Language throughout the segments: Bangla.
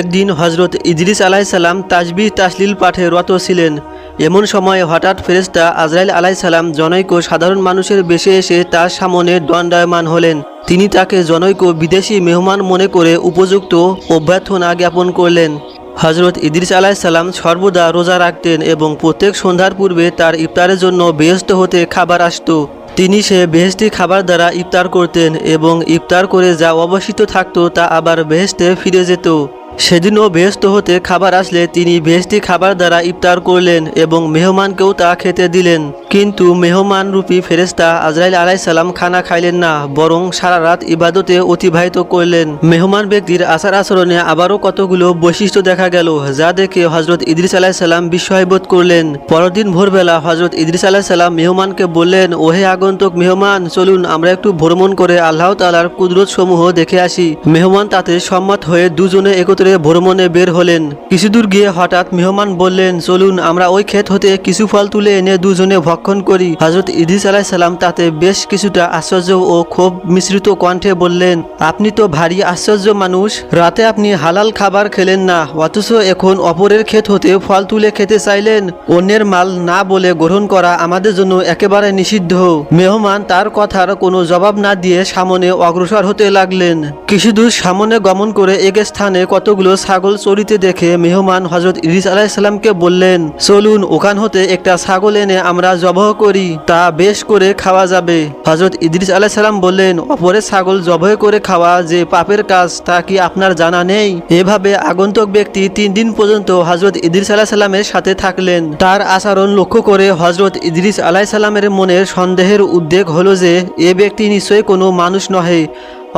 একদিন হজরত ইদ্রিস আলাইসাল্লাম তাজবি তাসলিল পাঠে রত ছিলেন। এমন সময় হঠাৎ ফেরেস্তা আজরাইল আলাইসাল্লাম জনৈক সাধারণ মানুষের বেশে এসে তার সামনে দণ্ডায়মান হলেন। তিনি তাকে জনৈক বিদেশি মেহমান মনে করে উপযুক্ত অভ্যর্থনা জ্ঞাপন করলেন। হজরত ইদ্রিস আলাইসাল্লাম সর্বদা রোজা রাখতেন এবং প্রত্যেক সন্ধ্যার পূর্বে তার ইফতারের জন্য বেহস্ত হতে খাবার আসতো। তিনি সে বেহেস্তি খাবার দ্বারা ইফতার করতেন এবং ইফতার করে যা অবশিষ্ট থাকত তা আবার বেহেস্তে ফিরে যেত। সেদিনও বেহেস্ত হতে খাবার আসলে তিনি বেহেস্তি খাবার দ্বারা ইফতার করলেন এবং মেহমানকেও তা খেতে দিলেন। কিন্তু মেহমান রূপী ফেরেস্তা আজরাইল আলাইসাল্লাম খানা খাইলেন না, বরং সারা রাত ইবাদতে অতিবাহিত করলেন। মেহমান ব্যক্তির আচার আচরণে আবারও কতগুলো বৈশিষ্ট্য দেখা গেল, যা দেখে হজরত ইদ্রিস আলাইসাল্লাম বিস্ময়বোধ করলেন। পরদিন ভোরবেলা হজরত ইদ্রিস আলাইসাল্লাম মেহমানকে বললেন, ওহে আগন্তুক মেহমান, চলুন আমরা একটু ভ্রমণ করে আল্লাহ তালার কুদরত সমূহ দেখে আসি। মেহমান তাতে সম্মত হয়ে দুজনে একত্রে ভ্রমণে বের হলেন। কিছুদূর গিয়ে হঠাৎ মেহমান বললেন, চলুন, আমরা ওই ক্ষেত হতে কিছু ফল তুলে এনে দুজনে ভক্ষণ করি। হজরত ইদ্রিস আলাইসাল্লাম তাতে বেশ কিছুটা আশ্চর্য ও ক্ষোভ মিশ্রিত কণ্ঠে বললেন, আপনি তো ভারী আশ্চর্য মানুষ, রাতে আপনি হালাল খাবার খেলেন না, অথচ এখন অপরের ক্ষেত হতে ফল তুলে খেতে চাইলেন। অন্যের মাল না বলে গ্রহণ করা আমাদের জন্য একেবারে নিষিদ্ধ। মেহমান তার কথার কোনো জবাব না দিয়ে সামনে অগ্রসর হতে লাগলেন। কিছুদূর সামনে গমন করে এক স্থানে কতগুলো ছাগল চরিতে দেখে মেহমান হজরত ইরিস আলাইসাল্লামকে বললেন, চলুন, ওখান হতে একটা ছাগল এনে আমরা জবহ করি, তা বেশ করে খাওয়া যাবে। হজরত ইদ্রিস আলাইসাল্লাম বললেন, অপরের ছাগল জবহ করে খাওয়া যে পাপের কাজ, তা কি আপনার জানা নেই? এভাবে আগন্তুক ব্যক্তি তিন দিন পর্যন্ত হজরত ইদ্রিস আলাইসাল্লামের সাথে থাকলেন। তার আচরণ লক্ষ্য করে হজরত ইদ্রিস আলাইসাল্লামের মনের সন্দেহের উদ্বেগ হলো যে, এ ব্যক্তি নিশ্চয়ই কোনো মানুষ নহে।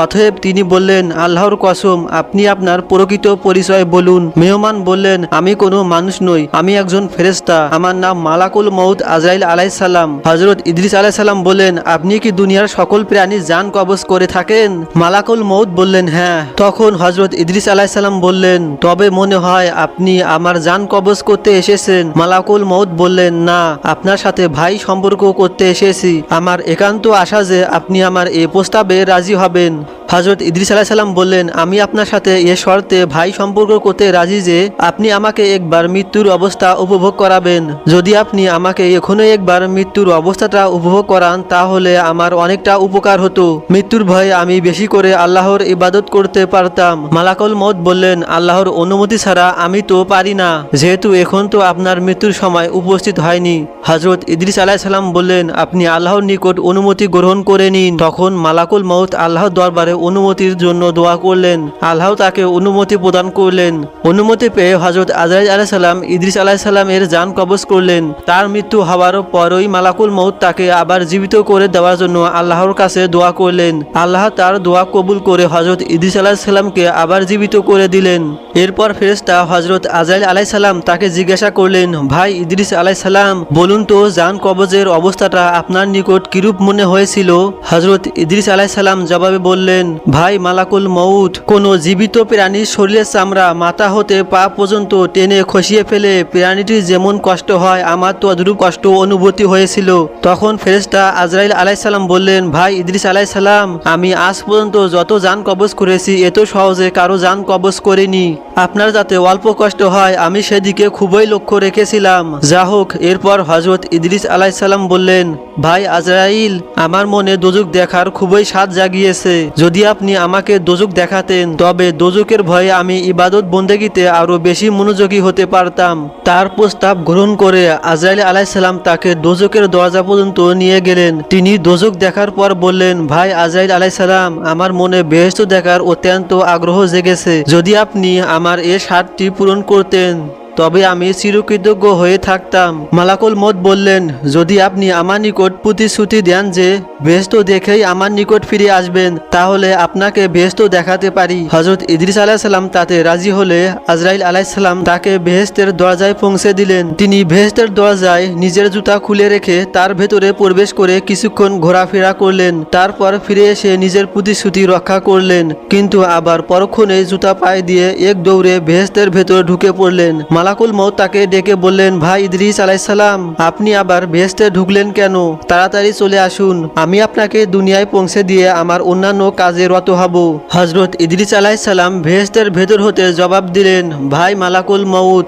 অতএব তিনি বললেন, আল্লাহর কসম, আপনি আপনার প্রকৃত পরিচয় বলুন। মেহমান বললেন, আমি কোনো মানুষ নই, আমি একজন ফেরেস্তা আমার নাম মালাকুল মৌদ আজরাইল আলাইসাল্লাম হজরত ইদ্রিস আলাইসাল্লাম বললেন, আপনি কি দুনিয়ার সকল প্রাণী যান কবজ করে থাকেন? মালাকুল মৌদ বললেন হ্যাঁ। তখন হজরত ইদ্রিস আলাইসাল্লাম বললেন, তবে মনে হয় আপনি আমার যান কবজ করতে এসেছেন। মালাকুল মৌদ বললেন, না, আপনার সাথে ভাই সম্পর্ক করতে এসেছি। আমার একান্ত আশা যে আপনি আমার এ প্রস্তাবে রাজি হবেন। হজরত ইদ্রিস আলাইসাল্লাম বললেন, আমি আপনার সাথে এ শর্তে ভাই সম্পর্ক করতে রাজি যে আপনি আমাকে একবার মৃত্যুর অবস্থা উপভোগ করাবেন। যদি আপনি আমাকে এখনও একবার মৃত্যুর অবস্থাটা উপভোগ করান, তাহলে আমার অনেকটা উপকার হতো। মৃত্যুর ভয়ে আমি বেশি করে আল্লাহর ইবাদত করতে পারতাম। মালাকুল মত বললেন, আল্লাহর অনুমতি ছাড়া আমি তো পারি না। যেহেতু এখন তো আপনার মৃত্যুর সময় উপস্থিত হয়নি। হজরত ইদ্রিস আলাইসাল্লাম বললেন, আপনি আল্লাহর নিকট অনুমতি গ্রহণ করে নিন। তখন মালাকুল মৌত আল্লাহর দরবারে অনুমতির জন্য দোয়া করলেন। আল্লাহ তাকে অনুমতি প্রদান করলেন। অনুমতি পেয়ে হজরত আজরাইল আলাইসাল্লাম ইদ্রিস আলাইসাল্লামের যান কবজ করলেন। তার মৃত্যু হওয়ার পরই মালাকুল মৌত তাকে আবার জীবিত করে দেওয়ার জন্য আল্লাহর কাছে দোয়া করলেন। আল্লাহ তার দোয়া কবুল করে হজরত ইদ্রিস আলাইসাল্লামকে আবার জীবিত করে দিলেন। এরপর ফেরেস্তা হজরত আজরাইল আলাইসাল্লাম তাকে জিজ্ঞাসা করলেন, ভাই ইদ্রিস আলাইসাল্লাম বলুন তো যান কবজের অবস্থাটা আপনার নিকট কিরূপ মনে হয়েছিল? হজরত ইদ্রিস আলাইসাল্লাম জবাবে বললেন, ভাই মালাকুল মৌত কোনো জীবিত প্রাণীর শরীরের চামড়া মাথা হতে পা পর্যন্ত টেনে খসিয়ে ফেলে প্রাণীটির যেমন কষ্ট হয়, আমার তো অদ্রুপ কষ্ট অনুভূতি হয়েছিল। তখন ফেরেস্তা আজরাইল আলাইসাল্লাম বললেন, ভাই ইদ্রিস আলাইসাল্লাম আমি আজ পর্যন্ত যত যান কবজ করেছি, এত সহজে কারও যান কবজ করিনি। আপনার যাতে অল্প কষ্ট হয়, আমি সেদিকে খুবই লক্ষ্য রেখেছিলাম। যা হোক এরপর হজরত ইদ্রিস আলাইসাল্লাম বললেন, ভাই আজরাইল, আমার মনে দোজক দেখার খুবই স্বাদ জাগিয়েছে। যদি আপনি আমাকে দোজক দেখাতেন, তবে দোজকের ভয়ে আমি ইবাদত বন্দেগিতে আরও বেশি মনোযোগী হতে পারতাম। তার প্রস্তাব গ্রহণ করে আজরাইল আলাইসাল্লাম তাকে দোজকের দরজা পর্যন্ত নিয়ে গেলেন। তিনি দোজক দেখার পর বললেন, ভাই আজরাইল আলাইসাল্লাম আমার মনে বেহস্ত দেখার অত্যন্ত আগ্রহ জেগেছে। যদি আপনি আমার এ সাতটি পূরণ করতেন। তবে আমি চিরকৃতজ্ঞ হয়ে থাকতাম। মালাকুল মত বললেন, যদি আপনি আমার নিকট প্রতিশ্রুতি দেন যে বেহস্ত দেখেই আমার নিকট ফিরে আসবেন, তাহলে আপনাকে বেহস্ত দেখাতে পারি। হজরত ইদ্রিস আলাহিসাল্লাম তাতে রাজি হলে আজরাইল আলাইসাল্লাম তাকে বেহেস্তের দরজায় পৌঁছে দিলেন। তিনি বেহেস্তের দরজায় নিজের জুতা খুলে রেখে তার ভেতরে প্রবেশ করে কিছুক্ষণ ঘোরাফেরা করলেন। তারপর ফিরে এসে নিজের প্রতিশ্রুতি রক্ষা করলেন, কিন্তু আবার পরক্ষণে জুতা পায়ে দিয়ে এক দৌড়ে বেহেস্তের ভেতরে ঢুকে পড়লেন। মালাকুল মৌ তাকে ডেকে বললেন, ভাই ইদ্রিস আলাইসাল্লাম আপনি আবার বেহেস্তে ঢুকলেন কেন? তাড়াতাড়ি চলে আসুন। আমি আপনাকে দুনিয়ায় পৌঁছে দিয়ে আমার অন্যান্য কাজে রত হব। হজরত ইদ্রিস আলাইসাল্লাম বেহেস্তের ভেতর হতে জবাব দিলেন, ভাই মালাকুল মৌত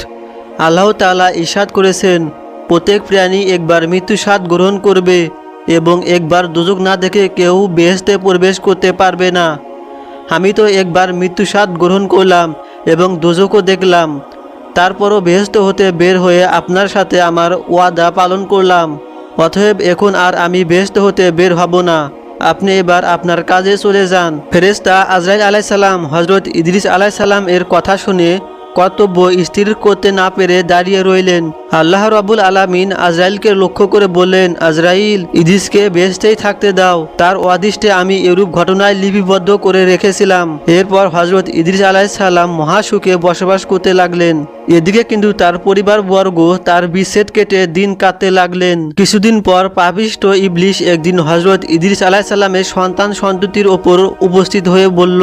আল্লাহ তাআলা ইরশাদ করেছেন, প্রত্যেক প্রাণী একবার মৃত্যু স্বাদ গ্রহণ করবে এবং একবার দুজক না দেখে কেউ বেহেস্তে প্রবেশ করতে পারবে না। আমি তো একবার মৃত্যু স্বাদ গ্রহণ করলাম এবং দুজকও দেখলাম। তারপরও বেহস্ত হতে বের হয়ে আপনার সাথে আমার ওয়াদা পালন করলাম। অতএব এখন আর আমি বেহস্ত হতে বের হব না। আপনি এবার আপনার কাজে চলে যান। ফেরেস্তা আজরাইল আলাইসাল্লাম হজরত ইদ্রিস আলাইসাল্লাম এর কথা শুনে কর্তব্য স্থির করতে না পেরে দাঁড়িয়ে রইলেন। আল্লাহ রাবুল আলামিন আজরাইলকে লক্ষ্য করে বললেন, আজরাইল, ইদিসকে বেহেস্তেই থাকতে দাও। তার অদৃষ্টে আমি এরূপ ঘটনায় লিপিবদ্ধ করে রেখেছিলাম। এরপর হজরত ইদ্রিস আলাইসাল্লাম মহাসুখে বসবাস করতে লাগলেন। এদিকে কিন্তু তার পরিবারবর্গ তার বিচ্ছেদ কেটে দিন কাটতে লাগলেন। কিছুদিন পর পাপিষ্ট ইবলিশ একদিন হজরত ইদ্রিস আলাইসাল্লামের সন্তান সন্ততির ওপর উপস্থিত হয়ে বলল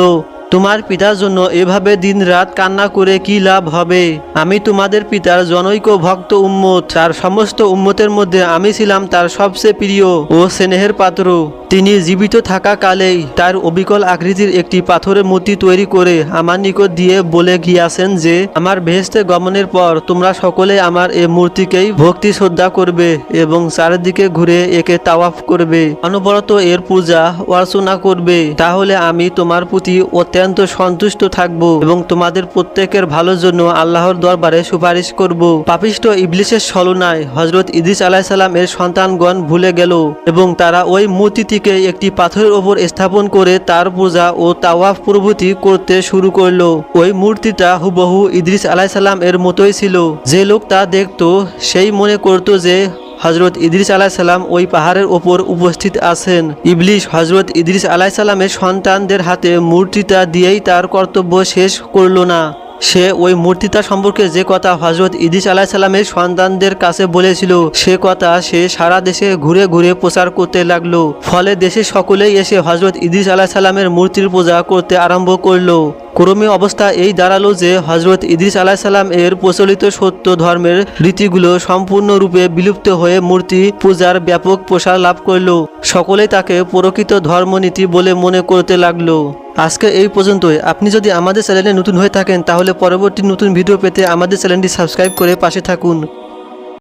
তোমার পিতার জন্য এভাবে দিন রাত কান্না করে কি লাভ হবে? আমি তোমাদের পিতার জনৈক ভক্ত উম্মত, তার সমস্ত উম্মতের মধ্যে আমি ছিলাম তার সবচেয়ে প্রিয় ও স্নেহের পাত্র। তিনি জীবিত থাকাকালেই তার অবিকল আকৃতির একটি পাথরের মূর্তি তৈরি করে আমার নিকট দিয়ে বলে গিয়াছেন যে, আমার বেহেস্তে গমনের পর তোমরা সকলে আমার এই মূর্তিকেই ভক্তি শ্রদ্ধা করবে এবং চারিদিকে ঘুরে একে তাওয়াফ করবে। অনবরত এর পূজা অর্চনা করবে। তাহলে আমি তোমার প্রতি অত্যন্ত সন্তুষ্ট থাকব এবং তোমাদের প্রত্যেকের ভালোর জন্য আল্লাহর দরবারে সুপারিশ করব। পাপিষ্ট ইবলিশের ছলনায় হজরত ইদিস আলাইসাল্লাম এর সন্তানগণ ভুলে গেল এবং তারা ওই মূর্তিটিকে একটি পাথরের ওপর স্থাপন করে তার পূজা ও তাওয়াফ প্রভৃতি করতে শুরু করল। ওই মূর্তিটা হুবহু ইদ্রিস আলাইসাল্লাম এর মতোই ছিল। যে লোক তা দেখতো সেই মনে করতো যে হজরত ইদ্রিস আলাইসাল্লাম ওই পাহাড়ের ওপর উপস্থিত আছেন। ইবলিশ হজরত ইদ্রিস আলাইসাল্লামের সন্তানদের হাতে মূর্তিটা দিয়েই তার কর্তব্য শেষ করল না। সে ওই মূর্তিটা সম্পর্কে যে কথা হজরত ইদিস আলাহিসাল্লামের সন্তানদের কাছে বলেছিল, সে কথা সে সারা দেশে ঘুরে ঘুরে প্রচার করতে লাগল। ফলে দেশের সকলেই এসে হজরত ইদিস আলাহিসাল্লামের মূর্তির পূজা করতে আরম্ভ করল। ক্রমে অবস্থা এই দাঁড়াল যে হজরত ইদ্রিস আলাহ আলাহিসাল্লাম এর প্রচলিত সত্য ধর্মের রীতিগুলো সম্পূর্ণরূপে বিলুপ্ত হয়ে মূর্তি পূজার ব্যাপক প্রসার লাভ করল। সকলেই তাকে প্রকৃত ধর্মনীতি বলে মনে করতে লাগল। আজকে এই পর্যন্তই। আপনি যদি আমাদের চ্যানেলে নতুন হয়ে থাকেন, তাহলে পরবর্তী নতুন ভিডিও পেতে আমাদের চ্যানেলটি সাবস্ক্রাইব করে পাশে থাকুন।